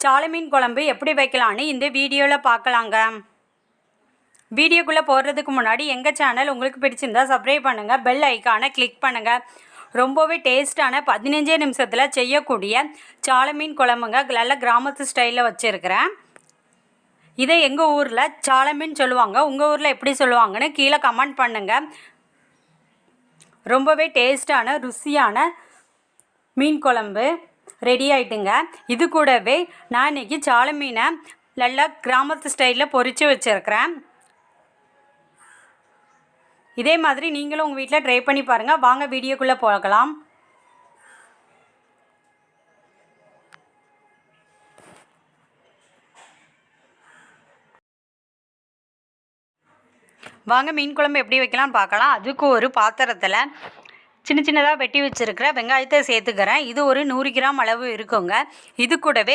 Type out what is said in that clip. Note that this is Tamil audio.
சாலை மீன் குழம்பு எப்படி வைக்கலான்னு இந்த வீடியோவில் பார்க்கலாங்க. வீடியோக்குள்ளே போடுறதுக்கு முன்னாடி எங்கள் சேனல் உங்களுக்கு பிடிச்சிருந்தா சப்ஸ்கிரைப் பண்ணுங்கள் பெல் ஐக்கானை கிளிக் பண்ணுங்கள் ரொம்பவே டேஸ்ட்டான பதினஞ்சே நிமிஷத்தில் செய்யக்கூடிய சாலை மீன் குழம்புங்க நல்ல கிராமத்து ஸ்டைலில் வச்சுருக்கிறேன். இதை எங்கள் ஊரில் சாலை மீன் சொல்லுவாங்க உங்கள் ஊரில் எப்படி சொல்லுவாங்கன்னு கீழே கமெண்ட் பண்ணுங்கள் ரொம்பவே டேஸ்ட்டான ருசியான மீன் குழம்பு. ரெடி ஆகிட்டுங்க இது கூடவே நான் இன்னைக்கு சால மீனை நல்லா கிராமத்து ஸ்டைலில் பொறிச்சு வச்சுருக்கிறேன். இதே மாதிரி நீங்களும் உங்கள் வீட்டில் ட்ரை பண்ணி பாருங்கள் வாங்க வீடியோக்குள்ளே போகலாம். வாங்க மீன் குழம்பு எப்படி வைக்கலாம்னு பார்க்கலாம். அதுக்கு ஒரு பாத்திரத்தில் சின்ன சின்னதாக வெட்டி வச்சுருக்கிற வெங்காயத்தை சேர்த்துக்கிறேன். இது ஒரு நூறு கிராம் அளவு இருக்குங்க. இது கூடவே